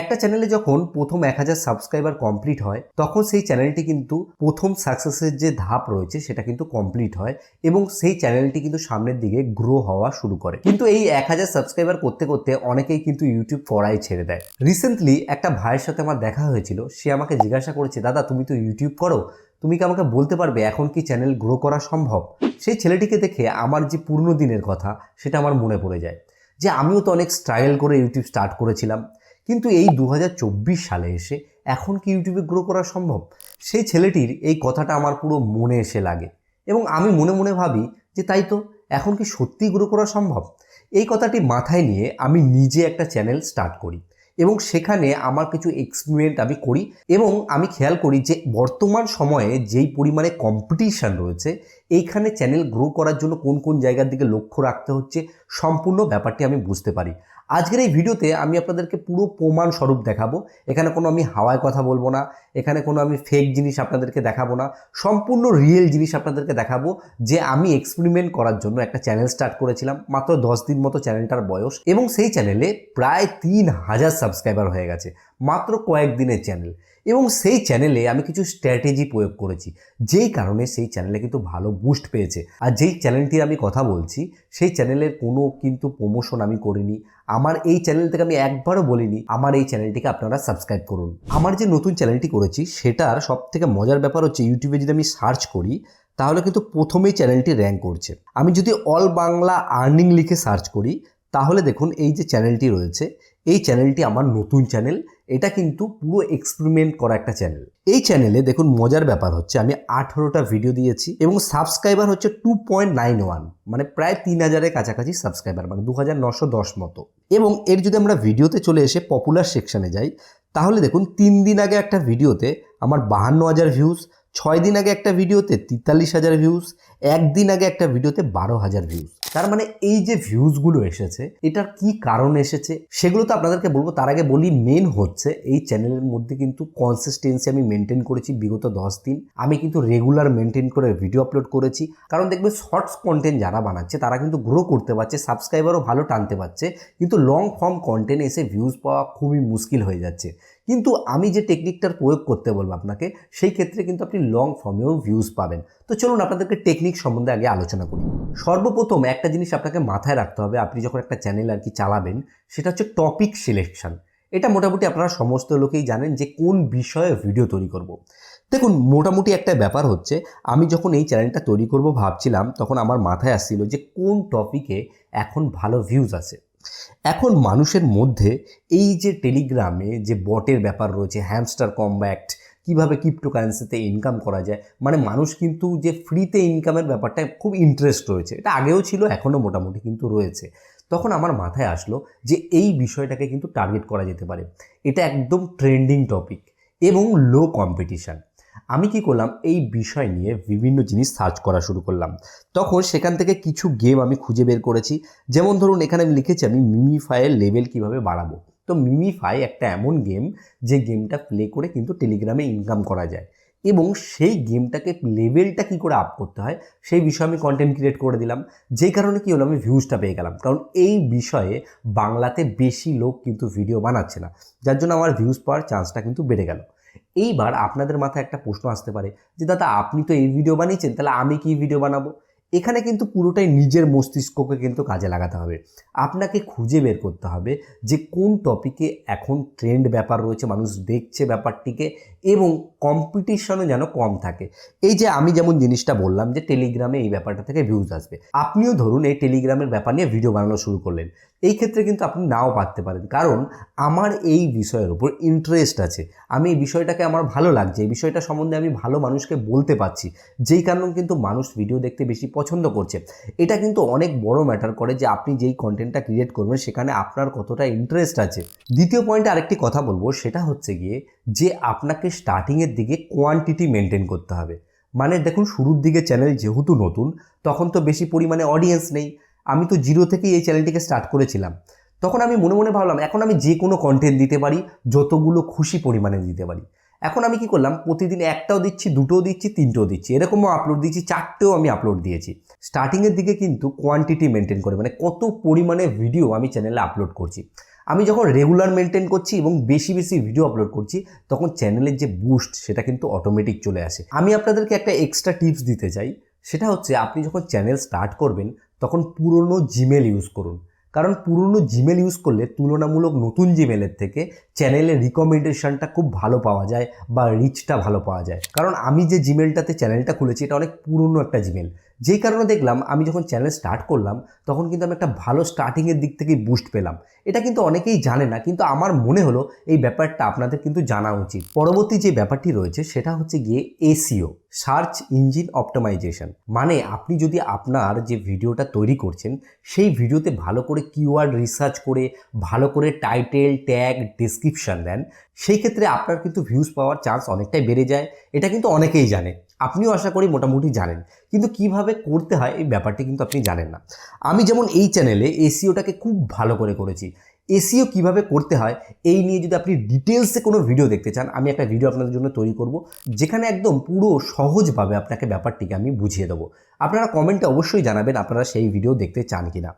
একটা চ্যানেলে যখন প্রথম এক হাজার সাবস্ক্রাইবার কমপ্লিট হয়, তখন সেই চ্যানেলটি কিন্তু প্রথম সাকসেসের যে ধাপ রয়েছে, সেটা কিন্তু কমপ্লিট হয় এবং সেই চ্যানেলটি কিন্তু সামনের দিকে গ্রো হওয়া শুরু করে। কিন্তু এই এক হাজার সাবস্ক্রাইবার করতে করতে অনেকেই কিন্তু ইউটিউব করাই ছেড়ে দেয়। রিসেন্টলি একটা ভাইয়ের সাথে আমার দেখা হয়েছিল, সে আমাকে জিজ্ঞাসা করেছে, দাদা, তুমি তো ইউটিউব করো? তুমি কি আমাকে বলতে পারবে এখন কি চ্যানেল গ্রো করা সম্ভব? সেই ছেলেটিকে দেখে আমার যে পুরনো দিনের কথা, সেটা আমার মনে পড়ে যায়। যে আমিও তো অনেক স্ট্রাগল করে ইউটিউব স্টার্ট করেছিলাম। কিন্তু এই দু হাজার চব্বিশ সালে এসে এখন কি ইউটিউবে গ্রো করা সম্ভব? সেই ছেলেটির এই কথাটা আমার পুরো মনে এসে লাগে। এবং আমি মনে মনে ভাবি যে তাই তো, এখন কি সত্যি গ্রো করা সম্ভব? এই কথাটি মাথায় নিয়ে আমি নিজে একটা চ্যানেল স্টার্ট করি এবং সেখানে আমার কিছু এক্সপেরিমেন্ট আমি করি এবং আমি খেয়াল করি যে বর্তমান সময়ে যেই পরিমাণে কম্পিটিশান রয়েছে, এইখানে চ্যানেল গ্রো করার জন্য কোন কোন জায়গার দিকে লক্ষ্য রাখতে হচ্ছে, সম্পূর্ণ ব্যাপারটি আমি বুঝতে পারি। আজকের এই ভিডিওতে আমি আপনাদেরকে পুরো প্রমাণ স্বরূপ দেখাবো। এখানে কোনো আমি হাওয়ায় কথা বলব না, এখানে কোনো আমি ফেক জিনিস আপনাদেরকে দেখাবো না, সম্পূর্ণ রিয়েল জিনিস আপনাদেরকে দেখাবো যে আমি এক্সপেরিমেন্ট করার জন্য একটা চ্যানেল স্টার্ট করেছিলাম, মাত্র দশ দিন মতো চ্যানেলটার বয়স এবং সেই চ্যানেলে প্রায় তিন হাজার সাবস্ক্রাইবার হয়ে গেছে, মাত্র কয়েক দিনের চ্যানেল এবং সেই চ্যানেলে আমি কিছু স্ট্র্যাটেজি প্রয়োগ করেছি, যেই কারণে সেই চ্যানেলে কিন্তু ভালো বুস্ট পেয়েছে। আর যেই চ্যানেলটির আমি কথা বলছি, সেই চ্যানেলের কোনো কিন্তু প্রমোশন আমি করিনি আমার এই চ্যানেল থেকে আমি একবারও বলিনি, আমার এই চ্যানেলটিকে আপনারা সাবস্ক্রাইব করুন। আমার যে নতুন চ্যানেলটি করেছি, সেটার সব থেকে মজার ব্যাপার হচ্ছে ইউটিউবে যদি আমি সার্চ করি, তাহলে কিন্তু প্রথমেই চ্যানেলটি র্যাঙ্ক করছে। আমি যদি অল বাংলা আর্নিং লিখে সার্চ করি, তাহলে দেখুন, এই যে চ্যানেলটি রয়েছে এই চ্যানেলটি আমার নতুন চ্যানেল এটা কিন্তু পুরো এক্সপেরিমেন্ট করা একটা চ্যানেল এই চ্যানেলে দেখুন মজার ব্যাপার হচ্ছে, আমি আঠেরোটা ভিডিও দিয়েছি এবং সাবস্ক্রাইবার হচ্ছে টু পয়েন্ট নাইন ওয়ান মানে প্রায় তিন হাজারের কাছাকাছি সাবস্ক্রাইবার মানে দু হাজার নশো দশ মতো। এবং এর যদি আমরা ভিডিওতে চলে এসে পপুলার সেকশানে যাই, তাহলে দেখুন তিন দিন আগে একটা ভিডিওতে আমার বাহান্ন হাজার ভিউজ ছয় দিন আগে একটা ভিডিওতে তেতাল্লিশ হাজার ভিউজ একদিন আগে একটা ভিডিওতে বারো হাজার ভিউজ তার মানে এই যে ভিউজগুলো এসেছে, এটার কি কারণ এসেছে, সেগুলো তো আপনাদেরকে বলব। তার আগে বলি মেন হচ্ছে এই চ্যানেলের মধ্যে কিন্তু কনসিস্টেন্সি আমি মেনটেন করেছি বিগত দশ দিন। আমি কিন্তু রেগুলার মেনটেন করে ভিডিও আপলোড করেছি। কারণ দেখবে শর্টস কন্টেন্ট যারা বানাচ্ছে, তারা কিন্তু গ্রো করতে পারছে সাবস্ক্রাইবারও ভালো টানতে পারছে। কিন্তু লং ফর্ম কন্টেন্ট এসে ভিউজ পাওয়া খুবই মুশকিল হয়ে যাচ্ছে। কিন্তু আমি যে টেকনিকটার প্রয়োগ করতে বলব আপনাকে, সেই ক্ষেত্রে কিন্তু আপনি লং ফর্মেও ভিউজ পাবেন। তো চলুন আপনাদেরকে টেকনিক সম্বন্ধে আগে আলোচনা করি। সর্বপ্রথম একটা জিনিস আপনাকে মাথায় রাখতে হবে, আপনি যখন একটা চ্যানেল আর কি চালাবেন, সেটা হচ্ছে টপিক সিলেকশন এটা মোটামুটি আপনারা সমস্ত লোকেই জানেন যে কোন বিষয়ে ভিডিও তৈরি করব। দেখুন, মোটামুটি একটা ব্যাপার হচ্ছে, আমি যখন এই চ্যানেলটা তৈরি করব ভাবছিলাম, তখন আমার মাথায় আসছিল যে কোন টপিকে এখন ভালো ভিউজ আছে। এখন মানুষের মধ্যে এই যে টেলিগ্রামে যে বটের ব্যাপার রয়েছে হ্যামস্টার কম্ব্যাক্ট কীভাবে ক্রিপ্টোকারেন্সিতে ইনকাম করা যায় মানে মানুষ কিন্তু যে ফ্রিতে ইনকামের ব্যাপারটায় খুব ইন্টারেস্ট রয়েছে। এটা আগেও ছিল, এখনও মোটামুটি কিন্তু রয়েছে। তখন আমার মাথায় আসলো যে এই বিষয়টাকে কিন্তু টার্গেট করা যেতে পারে। এটা একদম ট্রেন্ডিং টপিক এবং লো কম্পিটিশান আমি কি করলাম? এই বিষয় নিয়ে বিভিন্ন জিনিস সার্চ করা শুরু করলাম। তখন সেখান থেকে কিছু গেম আমি খুঁজে বের করেছি। যেমন ধরুন, এখানে আমি লিখেছি আমি মিমিফাইয়ের লেভেল কীভাবে বাড়াবো। তো মিমিফাই একটা এমন গেম যে গেমটা প্লে করে কিন্তু টেলিগ্রামে ইনকাম করা যায়। এবং সেই গেমটাকে লেভেলটা কী করে আপ করতে হয়, সেই বিষয়ে আমি কন্টেন্ট ক্রিয়েট করে দিলাম। যেই কারণে কী হলো, আমি ভিউজটা পেয়ে গেলাম। কারণ এই বিষয়ে বাংলাতে বেশি লোক কিন্তু ভিডিও বানাচ্ছে না। যার জন্য আমার ভিউজ পাওয়ার চান্সটা কিন্তু বেড়ে গেল। এইবার আপনাদের মাথায় একটা প্রশ্ন আসতে পারে যে, দাদা, আপনি তো এই ভিডিও বানিয়েছেন, তাহলে আমি কি ভিডিও বানাবো? এখানে কিন্তু পুরোটাই নিজের মস্তিষ্ককে কিন্তু কাজে লাগাতে হবে। আপনাকে খুঁজে বের করতে হবে যে, কোন টপিকে এখন ট্রেন্ড ব্যাপার রয়েছে, মানুষ দেখছে ব্যাপারটিকে এবং কম্পিটিশনও যেন কম থাকে। এই যে, আমি যেমন জিনিসটা বললাম যে টেলিগ্রামে এই ব্যাপারটা থেকে ভিউজ আসবে। আপনিও ধরুন এই টেলিগ্রামের ব্যাপার নিয়ে ভিডিও বানানো শুরু করলেন। এই ক্ষেত্রে কিন্তু আপনি নাও পারতে পারেন। কারণ আমার এই বিষয়ের উপর ইন্টারেস্ট আছে। আমি এই বিষয়টাকে আমার ভালো লাগছে, এই বিষয়টা সম্বন্ধে আমি ভালো মানুষকে বলতে পারছি। যেই কারণে কিন্তু মানুষ ভিডিও দেখতে বেশি পছন্দ করছে। এটা কিন্তু অনেক বড় ম্যাটার করে যে আপনি যেই কন্টেন্টটা ক্রিয়েট করবেন, সেখানে আপনার কতটা ইন্টারেস্ট আছে। দ্বিতীয় পয়েন্টে আরেকটি কথা বলব, সেটা হচ্ছে গিয়ে যে আপনাকে স্টার্টিংয়ের দিকে কোয়ান্টিটি মেনটেন করতে হবে। মানে দেখুন, শুরুর দিকে চ্যানেল যেহেতু নতুন, তখন তো বেশি পরিমাণে অডিয়েন্স নেই। আমি তো জিরো থেকেই এই চ্যানেলটিকে স্টার্ট করেছিলাম। তখন আমি মনে মনে ভাবলাম, এখন আমি যে কোনো কন্টেন্ট দিতে পারি, যতগুলো খুশি পরিমাণে দিতে পারি। এখন আমি কি করলাম, প্রতিদিন একটাও দিচ্ছি, দুটোও দিচ্ছি, তিনটেও দিচ্ছি। এরকমও আপলোড দিচ্ছি চারটেও আমি আপলোড দিয়েছি। স্টার্টিংয়ের দিকে কিন্তু কোয়ান্টিটি মেনটেন করে মানে কত পরিমাণে ভিডিও আমি চ্যানেলে আপলোড করছি। আমি যখন রেগুলার মেনটেন করছি এবং বেশি বেশি ভিডিও আপলোড করছি, তখন চ্যানেলের যে বুস্ট সেটা কিন্তু অটোমেটিক চলে আসে। আমি আপনাদেরকে একটা এক্সট্রা টিপস দিতে চাই। সেটা হচ্ছে, আপনি যখন চ্যানেল স্টার্ট করবেন তখন পুরনো জিমেল ইউজ করুন। কারণ পুরনো জিমেল ইউজ করলে তুলনামূলক নতুন জিমেলের থেকে চ্যানেলের রিকমেন্ডেশনটা খুব ভালো পাওয়া যায় বা রিচটা ভালো পাওয়া যায়। কারণ আমি যে জিমেলটাতে চ্যানেলটা খুলেছি, এটা অনেক পুরনো একটা জিমেল যেই কারণে দেখলাম আমি যখন চ্যানেল স্টার্ট করলাম, তখন কিন্তু আমি একটা ভালো স্টার্টিংয়ের দিক থেকে বুস্ট পেলাম। এটা কিন্তু অনেকেই জানে না, কিন্তু আমার মনে হলো এই ব্যাপারটা আপনাদের কিন্তু জানা উচিত। পরবর্তী যে ব্যাপারটি রয়েছে, সেটা হচ্ছে গিয়ে এসিও সার্চ ইঞ্জিন অপটিমাইজেশন মানে আপনি যদি আপনার যে ভিডিওটা তৈরি করছেন, সেই ভিডিওতে ভালো করে কিওয়ার্ড রিসার্চ করে, ভালো করে টাইটেল ট্যাগ ডিসক্রিপশন দেন, সেই ক্ষেত্রে আপনার কিন্তু ভিউজ পাওয়ার চান্স অনেকটাই বেড়ে যায়। এটা কিন্তু অনেকেই জানে। আপনিও আশা করি মোটামুটি জানেন। কিন্তু কীভাবে করতে হয় এই ব্যাপারটি কিন্তু আপনি জানেন না। আমি যেমন এই চ্যানেলে এসিওটাকে খুব ভালো করে করেছি। এসিও কীভাবে করতে হয় এই নিয়ে যদি আপনি ডিটেলসে কোনো ভিডিও দেখতে চান, আমি একটা ভিডিও আপনাদের জন্য তৈরি করব, যেখানে একদম পুরো সহজভাবে আপনাকে ব্যাপারটিকে আমি বুঝিয়ে দেবো। আপনারা কমেন্টে অবশ্যই জানাবেন আপনারা সেই ভিডিও দেখতে চান কি না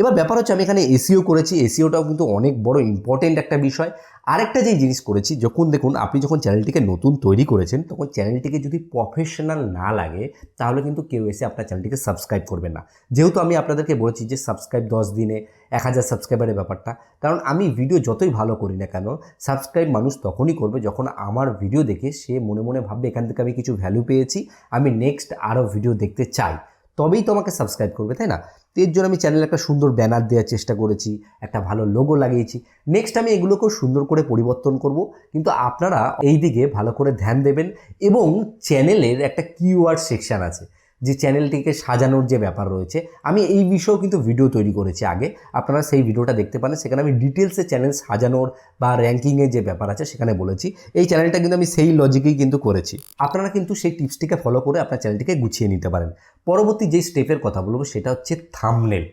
এবার ব্যাপার হচ্ছে আমি এখানে এসিও করেছি। এসিওটাও কিন্তু অনেক বড় ইম্পর্টেন্ট একটা বিষয়। আরেকটা যে জিনিস করেছি, যখন দেখুন আপনি যখন চ্যানেলটিকে নতুন তৈরি করেছেন, তখন চ্যানেলটিকে যদি প্রফেশনাল না লাগে, তাহলে কিন্তু কেউ এসে আপনার চ্যানেলটিকে সাবস্ক্রাইব করবে না। যেহেতু আমি আপনাদেরকে বলেছি যে সাবস্ক্রাইব দশ দিনে, এক হাজার সাবস্ক্রাইবারের ব্যাপারটা, কারণ আমি ভিডিও যতই ভালো করি না কেন সাবস্ক্রাইব মানুষ তখনই করবে যখন আমার ভিডিও দেখে সে মনে মনে ভাববে এখান থেকে আমি কিছু ভ্যালু পেয়েছি, আমি নেক্সট আরও ভিডিও দেখতে চাই। তবেই তো আমাকে সাবস্ক্রাইব করবে, তাই না? তো এর জন্য আমি চ্যানেলে একটা সুন্দর ব্যানার দেওয়ার চেষ্টা করেছি, একটা ভালো লোগো লাগিয়েছি। নেক্সট আমি এগুলোকেও সুন্দর করে পরিবর্তন করব। কিন্তু আপনারা এই দিকে ভালো করে ধ্যান দেবেন এবং চ্যানেলের একটা কিওয়ার্ড সেকশান আছে। যে চ্যানেলটিকে সাজানোর যে ব্যাপার রয়েছে, আমি এই বিষয়েও কিন্তু ভিডিও তৈরি করেছি আগে। আপনারা সেই ভিডিওটা দেখতে পারেন, সেখানে আমি ডিটেলসে চ্যানেল সাজানোর বা র্যাঙ্কিংয়ের যে ব্যাপার আছে সেখানে বলেছি। এই চ্যানেলটা কিন্তু আমি সেই লজিকেই কিন্তু করেছি। আপনারা কিন্তু সেই টিপসটিকে ফলো করে আপনার চ্যানেলটিকে গুছিয়ে নিতে পারেন। পরবর্তী যে স্টেপের কথা বলব, সেটা হচ্ছে থামনেল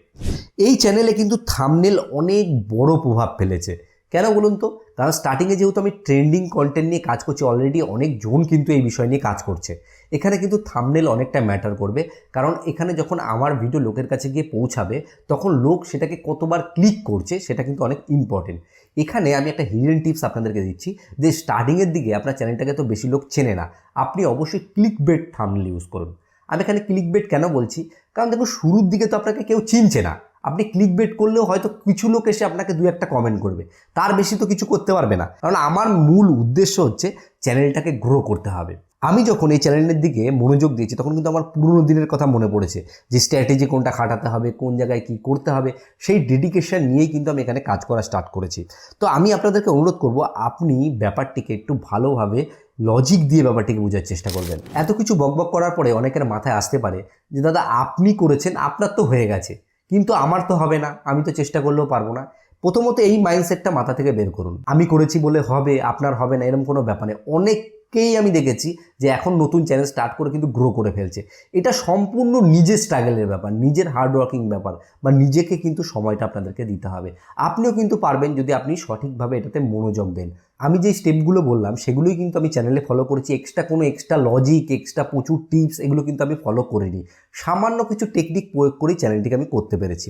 এই চ্যানেলে কিন্তু থামনেল অনেক বড় প্রভাব ফেলেছে। কেন বলুন তো? কারণ স্টার্টিংয়ে যেহেতু আমি ট্রেন্ডিং কন্টেন্ট নিয়ে কাজ করছি অলরেডি অনেক জন কিন্তু এই বিষয় নিয়ে কাজ করছে। এখানে কিন্তু থামনেল অনেকটা ম্যাটার করবে। কারণ এখানে যখন আমার ভিডিও লোকের কাছে গিয়ে পৌঁছাবে, তখন লোক সেটাকে কতবার ক্লিক করছে, সেটা কিন্তু অনেক ইম্পর্টেন্ট এখানে আমি একটা হিডেন টিপস আপনাদেরকে দিচ্ছি যে স্টার্টিংয়ের দিকে আপনার চ্যানেলটাকে তো বেশি লোক চেনে না। আপনি অবশ্যই ক্লিক বেট থামনেল ইউজ করুন। আমি এখানে ক্লিক বেট কেন বলছি? কারণ দেখুন, শুরুর দিকে তো আপনাকে কেউ চিনছে না। আপনি ক্লিক বেট করলেও হয়তো কিছু লোক এসে আপনাকে দু একটা কমেন্ট করবে। তার বেশি তো কিছু করতে পারবে না। কারণ আমার মূল উদ্দেশ্য হচ্ছে চ্যানেলটাকে গ্রো করতে হবে। আমি যখন এই চ্যানেলের দিকে মনোযোগ দিয়েছি, তখন কিন্তু আমার পুরনো দিনের কথা মনে পড়েছে যে স্ট্র্যাটেজি কোনটা খাটাতে হবে, কোন জায়গায় কি করতে হবে, সেই ডেডিকেশন নিয়েই কিন্তু আমি এখানে কাজ করা স্টার্ট করেছি। তো আমি আপনাদেরকে অনুরোধ করব, আপনি ব্যাপারটিকে একটু ভালোভাবে লজিক দিয়ে ব্যাপারটিকে বোঝার চেষ্টা করবেন। এত কিছু বকবক করার পরে অনেকের মাথায় আসতে পারে যে, দাদা, আপনি করেছেন, আপনার তো হয়ে গেছে। কিন্তু আমার তো হবে না, আমি তো চেষ্টা করলেও পারব না। প্রথমত এই মাইন্ডসেটটা মাথা থেকে বের করুন। আমি করেছি বলে হবে, আপনার হবে না এরকম কোনো ব্যাপারে নেই। অনেককেই আমি দেখেছি যে এখন নতুন চ্যানেল স্টার্ট করে কিন্তু গ্রো করে ফেলছে। এটা সম্পূর্ণ নিজের স্ট্রাগলের ব্যাপার, নিজের হার্ডওয়ার্কিং ব্যাপার বা নিজেকে কিন্তু সময়টা আপনাদেরকে দিতে হবে। আপনিও কিন্তু পারবেন যদি আপনি সঠিকভাবে এটাতে মনোযোগ দেন। আমি যে স্টেপগুলো বললাম, সেগুলোই কিন্তু আমি চ্যানেলে ফলো করেছি। এক্সট্রা কোনো এক্সট্রা লজিক এক্সট্রা প্রচুর টিপস এগুলো কিন্তু আমি ফলো করিনি। সামান্য কিছু টেকনিক প্রয়োগ করেই চ্যানেলটিকে আমি করতে পেরেছি।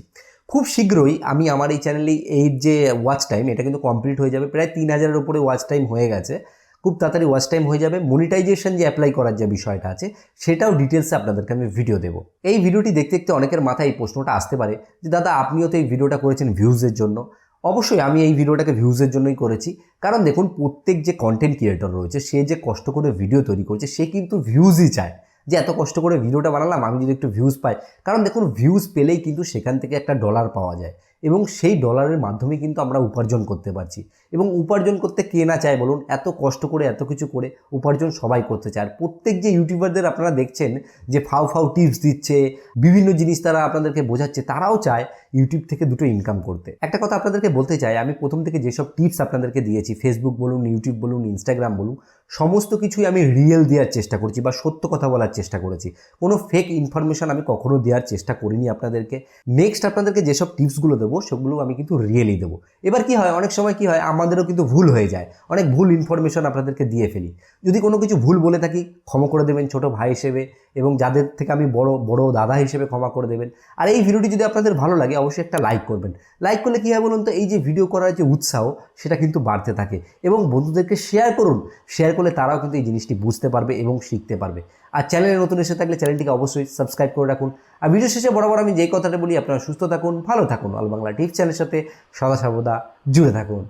খুব শীঘ্রই আমি আমার এই চ্যানেলে এই যে ওয়াচ টাইম এটা কিন্তু কমপ্লিট হয়ে যাবে। প্রায় তিন হাজারের উপরে ওয়াচ টাইম হয়ে গেছে। খুব তাড়াতাড়ি ওয়াচ টাইম হয়ে যাবে। মনিটাইজেশন যে অ্যাপ্লাই করার যে বিষয়টা আছে, সেটাও ডিটেলসে আপনাদেরকে আমি ভিডিও দেবো। এই ভিডিওটি দেখতে দেখতে অনেকের মাথায় এই প্রশ্নটা আসতে পারে যে, দাদা, আপনিও তো এই ভিডিওটা করেছেন ভিউজের জন্য? অবশ্যই আমি এই ভিডিওটাকে ভিউজের জন্যই করেছি। কারণ দেখুন, প্রত্যেক যে কন্টেন্ট ক্রিয়েটর রয়েছে, সে যে কষ্ট করে ভিডিও তৈরি করছে, সে কিন্তু ভিউজই চায়। যে, এত কষ্ট করে ভিডিওটা বানালাম, আমি যদি একটু ভিউজ পাই। কারণ দেখুন ভিউজ পেলেই কিন্তু সেখান থেকে একটা ডলার পাওয়া যায়। এবং সেই ডলারের মাধ্যমে কিন্তু আমরা উপার্জন করতে পারছি। এবং উপার্জন করতে কে না চায় বলুন, এত কষ্ট করে, এত কিছু করে উপার্জন সবাই করতে চায়। প্রত্যেক যে ইউটিউবারদের আপনারা দেখছেন যে ফাউ ফাউ টিপস দিচ্ছে, বিভিন্ন জিনিস তারা আপনাদেরকে বোঝাচ্ছে, তারাও চায় ইউটিউব থেকে দুটো ইনকাম করতে। একটা কথা আপনাদেরকে বলতে চাই, আমি প্রথম থেকে যেসব টিপস আপনাদেরকে দিয়েছি ফেসবুক বলুন ইউটিউব বলুন ইনস্টাগ্রাম বলুন, সমস্ত কিছুই আমি রিয়েল দেওয়ার চেষ্টা করছি বা সত্য কথা বলার চেষ্টা করেছি। কোনো ফেক ইনফরমেশন আমি কখনো দেওয়ার চেষ্টা করিনি আপনাদেরকে। নেক্সট আপনাদেরকে যেসব টিপসগুলো দেবো, সেগুলো আমি কিন্তু রিয়েলি দেবো। এবার কি হয়, অনেক সময় কি হয় আমাদেরও কিন্তু ভুল হয়ে যায়। অনেক ভুল ইনফরমেশন আপনাদেরকে দিয়ে ফেলি। যদি কোনো কিছু ভুল বলে থাকি, ক্ষমা করে দেবেন ছোট ভাই হিসেবে এবং যাদের থেকে আমি বড় বড় দাদা হিসেবে ক্ষমা করে দেবেন। আর এই ভিডিওটি যদি আপনাদের ভালো লাগে, অবশ্যই একটা লাইক করবেন। লাইক করলে কী হয় বলুন তো, এই যে ভিডিও করার যে উৎসাহ, সেটা কিন্তু বাড়তে থাকে এবং বন্ধুদেরকে শেয়ার করুন। শেয়ার করলে তারাও কিন্তু এই জিনিসটি বুঝতে পারবে এবং শিখতে পারবে। আর চ্যানেলে নতুন এসে থাকলে চ্যানেলটিকে অবশ্যই সাবস্ক্রাইব করে রাখুন। আর ভিডিও শেষে বরাবর আমি যেই কথাটা বলি, আপনারা সুস্থ থাকুন, ভালো থাকুন। অল বাংলা টিভি চ্যানেলের সাথে সদা সর্বদা জুড়ে থাকুন।